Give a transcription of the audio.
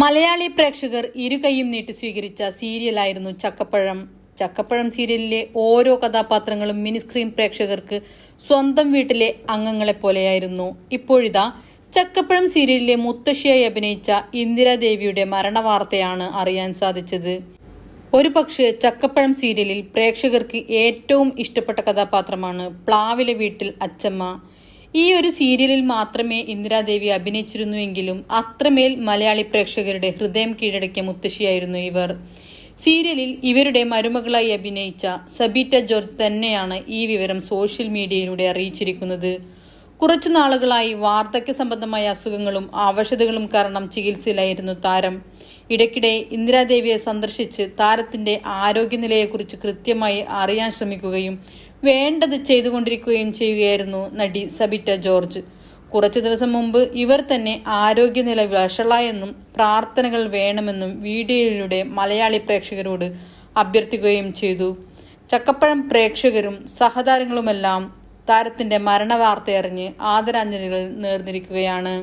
മലയാളി പ്രേക്ഷകർ ഇരുകൈയും നീട്ടി സ്വീകരിച്ച സീരിയലായിരുന്നു ചക്കപ്പഴം. ചക്കപ്പഴം സീരിയലിലെ ഓരോ കഥാപാത്രങ്ങളും മിനിസ്ക്രീൻ പ്രേക്ഷകർക്ക് സ്വന്തം വീട്ടിലെ അംഗങ്ങളെ പോലെയായിരുന്നു. ഇപ്പോഴിതാ ചക്കപ്പഴം സീരിയലിലെ മുത്തശ്ശിയായി അഭിനയിച്ച ഇന്ദിരാദേവിയുടെ മരണവാർത്തയാണ് അറിയാൻ സാധിച്ചത്. ഒരു പക്ഷേ ചക്കപ്പഴം സീരിയലിൽ പ്രേക്ഷകർക്ക് ഏറ്റവും ഇഷ്ടപ്പെട്ട കഥാപാത്രമാണ് പ്ലാവിലെ വീട്ടിൽ അച്ചമ്മ. ഈ ഒരു സീരിയലിൽ മാത്രമേ ഇന്ദിരാദേവി അഭിനയിച്ചിരുന്നുവെങ്കിലും അത്രമേൽ മലയാളി പ്രേക്ഷകരുടെ ഹൃദയം കീഴടക്കിയ മുത്തശ്ശിയായിരുന്നു ഇവർ. സീരിയലിൽ ഇവരുടെ മരുമകളായി അഭിനയിച്ച സബീറ്റ ജോർജ് തന്നെയാണ് ഈ വിവരം സോഷ്യൽ മീഡിയയിലൂടെ അറിയിച്ചിരിക്കുന്നത്. കുറച്ചു നാളുകളായി വാർദ്ധക്യ സംബന്ധമായ അസുഖങ്ങളും ആവശ്യതകളും കാരണം ചികിത്സയിലായിരുന്നു താരം. ഇടയ്ക്കിടെ ഇന്ദിരാദേവിയെ സന്ദർശിച്ച് താരത്തിന്റെ ആരോഗ്യനിലയെക്കുറിച്ച് കൃത്യമായി അറിയാൻ ശ്രമിക്കുകയും വേണ്ടത് ചെയ്തുകൊണ്ടിരിക്കുകയും ചെയ്യുകയായിരുന്നു നടി സബിറ്റ ജോർജ്. കുറച്ചു ദിവസം മുമ്പ് ഇവർ തന്നെ ആരോഗ്യനില വഷളായെന്നും പ്രാർത്ഥനകൾ വേണമെന്നും വീഡിയോയിലൂടെ മലയാളി പ്രേക്ഷകരോട് അഭ്യർത്ഥിക്കുകയും ചെയ്തു. ചക്കപ്പഴം പ്രേക്ഷകരും സഹതാരങ്ങളുമെല്ലാം താരത്തിന്റെ മരണവാർത്തയറിഞ്ഞ് ആദരാഞ്ജലികൾ നേർന്നിരിക്കുകയാണ്.